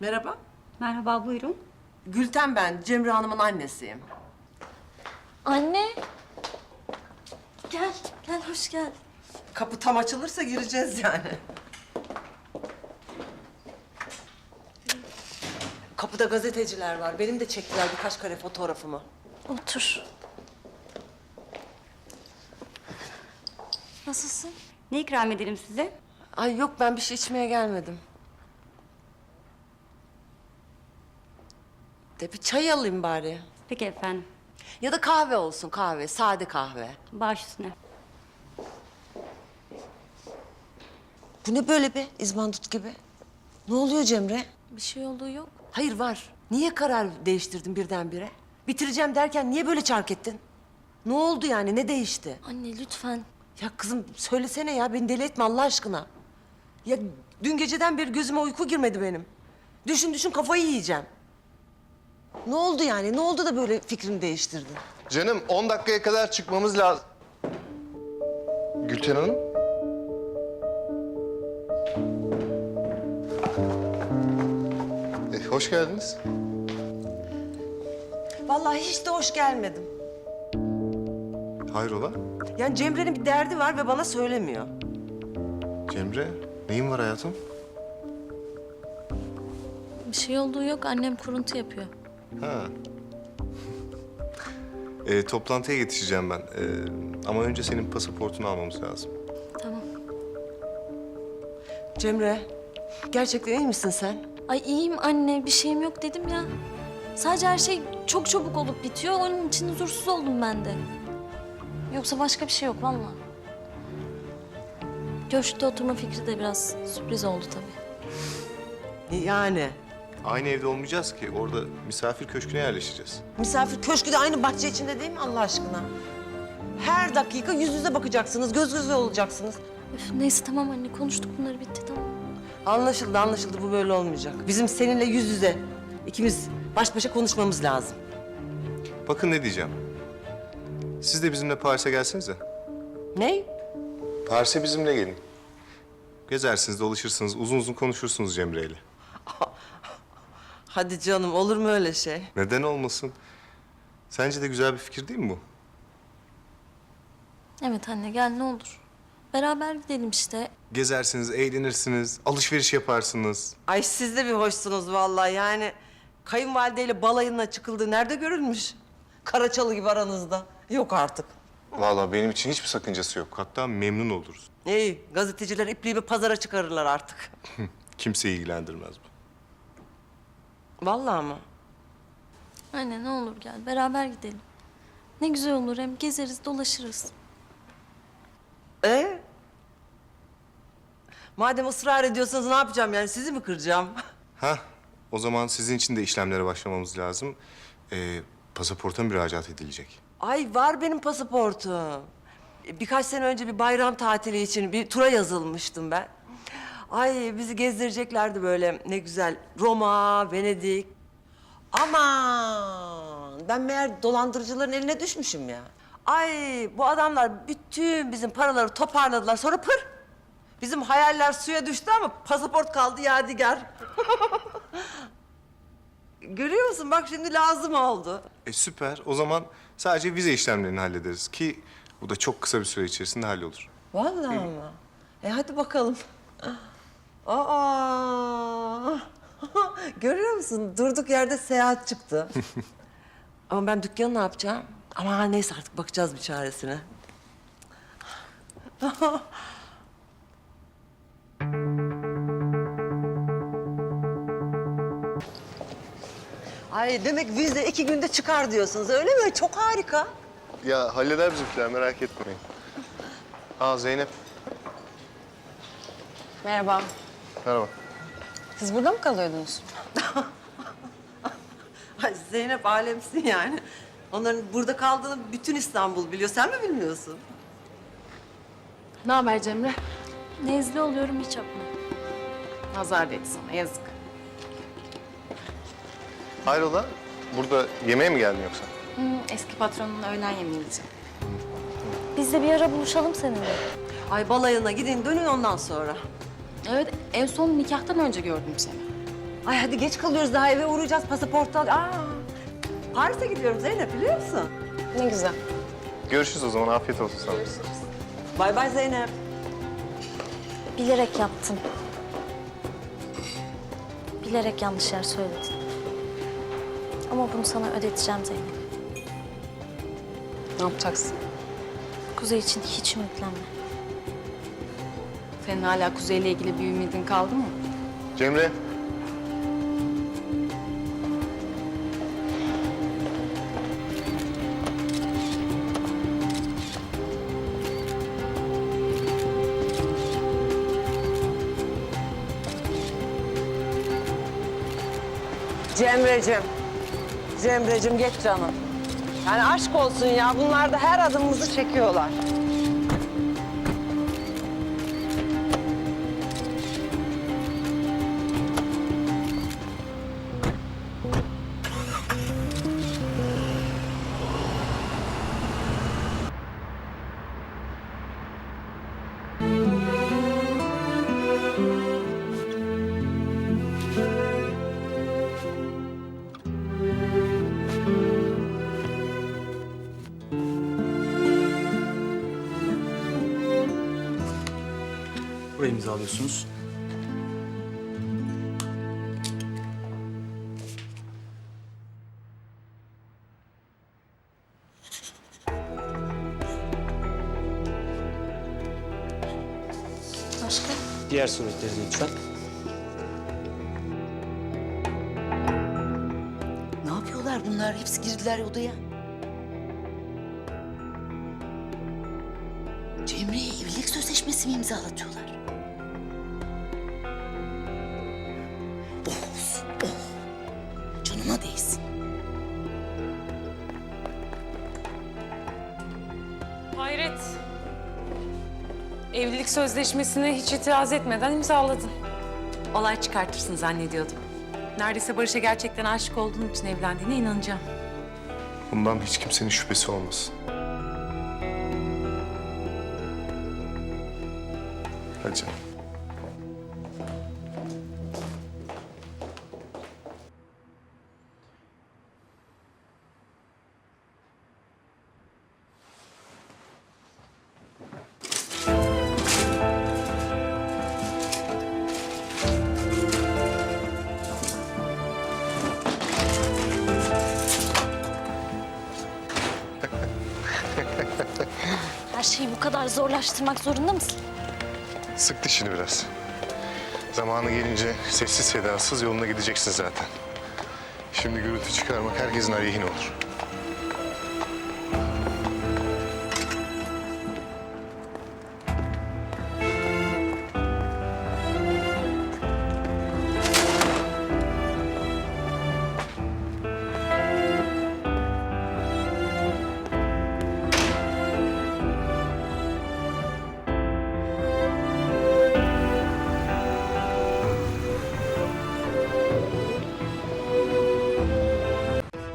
Merhaba. Merhaba, buyurun. Gülten ben, Cemre Hanım'ın annesiyim. Anne. Gel, gel hoş gel. Kapı tam açılırsa gireceğiz yani. Kapıda gazeteciler var. Benim de çektiler birkaç kare fotoğrafımı. Otur. Nasılsın? Ne ikram edelim size? Ay yok ben bir şey içmeye gelmedim. De bir çay alayım bari. Peki efendim. Ya da kahve olsun kahve, sade kahve. Baş üstüne. Bu ne böyle be izbandut gibi? Ne oluyor Cemre? Bir şey olduğu yok. Hayır var. Niye karar değiştirdin birdenbire? Bitireceğim derken niye böyle çark ettin? Ne oldu yani? Ne değişti? Anne lütfen. Ya kızım söylesene ya. Beni deli etme Allah aşkına. Ya dün geceden beri gözüme uyku girmedi benim. Düşün düşün kafayı yiyeceğim. Ne oldu yani? Ne oldu da böyle fikrini değiştirdin? Canım 10 dakikaya kadar çıkmamız lazım. Gülten Hanım. E, hoş geldiniz. Vallahi hiç de hoş gelmedim. Hayrola? Yani Cemre'nin bir derdi var ve bana söylemiyor. Cemre, neyin var hayatım? Bir şey olduğu yok. Annem kuruntu yapıyor. Ha. E, toplantıya yetişeceğim ben. E, ama önce senin pasaportunu almamız lazım. Tamam. Cemre, gerçekten iyi misin sen? Ay iyiyim anne. Bir şeyim yok dedim ya. Sadece her şey çok çabuk olup bitiyor. Onun için huzursuz oldum ben de. Yoksa başka bir şey yok vallahi. Köşkte oturma fikri de biraz sürpriz oldu tabii. Yani. Aynı evde olmayacağız ki. Orada misafir köşküne yerleşeceğiz. Misafir köşkü de aynı bahçe içinde değil mi Allah aşkına? Her dakika yüz yüze bakacaksınız, göz göze olacaksınız. Üf, neyse tamam anne konuştuk bunları bitti tamam. Anlaşıldı, anlaşıldı. Bu böyle olmayacak. Bizim seninle yüz yüze, ikimiz baş başa konuşmamız lazım. Bakın ne diyeceğim. Siz de bizimle Paris'e gelsenize. Ne? Paris'e bizimle gelin. Gezersiniz, dolaşırsınız, uzun uzun konuşursunuz Cemre ile. Hadi canım, olur mu öyle şey? Neden olmasın? Sence de güzel bir fikir değil mi bu? Evet anne gel ne olur. Beraber gidelim işte. Gezersiniz, eğlenirsiniz, alışveriş yaparsınız. Ay siz de bir hoşsunuz vallahi yani. Kayınvalideyle balayına çıkıldığı nerede görülmüş? Karaçalı gibi aranızda. Yok artık. Vallahi benim için hiçbir sakıncası yok. Hatta memnun oluruz. İyi, gazeteciler ipliğimi pazara çıkarırlar artık. Kimseyi ilgilendirmez bu. Vallahi mı? Anne ne olur gel beraber gidelim. Ne güzel olur hem gezeriz dolaşırız. Ee? Madem ısrar ediyorsanız ne yapacağım yani? Sizi mi kıracağım? Ha, o zaman sizin için de işlemlere başlamamız lazım. Ee, pasaporta müracaat edilecek. Ay var benim pasaportum. Birkaç sene önce bir bayram tatili için bir tura yazılmıştım ben. Ay bizi gezdireceklerdi böyle ne güzel. Roma, Venedik. Aman ben meğer dolandırıcıların eline düşmüşüm ya. Ay bu adamlar bütün bizim paraları toparladılar sonra pır. Bizim hayaller suya düştü ama pasaport kaldı yadigar. Görüyor musun bak şimdi lazım oldu. E süper. O zaman sadece vize işlemlerini hallederiz ki bu da çok kısa bir süre içerisinde hallolur. Vallahi ama. E hadi bakalım. Aa! Görüyor musun? Durduk yerde seyahat çıktı. ama ben dükkanı ne yapacağım? Ama neyse artık bakacağız bir çaresine. Ay demek vize iki günde çıkar diyorsunuz öyle mi? Çok harika. Ya halleder bizimkiler merak etmeyin. Aa Zeynep. Merhaba. Merhaba. Siz burada mı kalıyordunuz? Ay Zeynep alemsin yani. Onların burada kaldığını bütün İstanbul biliyor. Sen mi bilmiyorsun? Ne haber Cemre? Nezle oluyorum hiç yapma. Nazar değdi sana yazık. Hayrola? Burada yemeğe mi geldin yoksa? Hı, eski patronun öğlen yemeği yiyeceğim. Biz de bir ara buluşalım seninle. Ay balayına gidin dönün ondan sonra. Evet en son nikahtan önce gördüm seni. Ay hadi geç kalıyoruz daha eve uğrayacağız pasaportu al. Aa, Paris'e gidiyorum Zeynep biliyor musun? Ne güzel. Görüşürüz o zaman. Afiyet olsun sana. Bay bay Zeynep. Bilerek yaptın. Bilerek yanlış yer söyledin. Ama bunu sana ödeteceğim Zeynep. Ne yapacaksın? Kuzey için hiç ümitlenme. Senin hala Kuzey'le ilgili bir ümidin kaldı mı? Cemre. Cemre'cim. Cemre'cim geç canım. Yani aşk olsun ya bunlar da her adımımızı çekiyorlar. İmzalıyorsunuz. Başka? Diğer suretleri de lütfen. Ne yapıyorlar bunlar? Hepsi girdiler odaya. Sözleşmesi mi imzalatıyorlar? Olsun, oh. Canıma değsin. Hayret. Evlilik sözleşmesine hiç itiraz etmeden imzaladın. Olay çıkartırsın zannediyordum. Neredeyse Barış'a gerçekten aşık olduğun için evlendiğine inanacağım. Bundan hiç kimsenin şüphesi olmasın. Hadi canım. Her şeyi bu kadar zorlaştırmak zorunda mısın? Sık dişini biraz. Zamanı gelince sessiz sedasız yoluna gideceksin zaten. Şimdi gürültü çıkarmak herkesin aleyhine olur.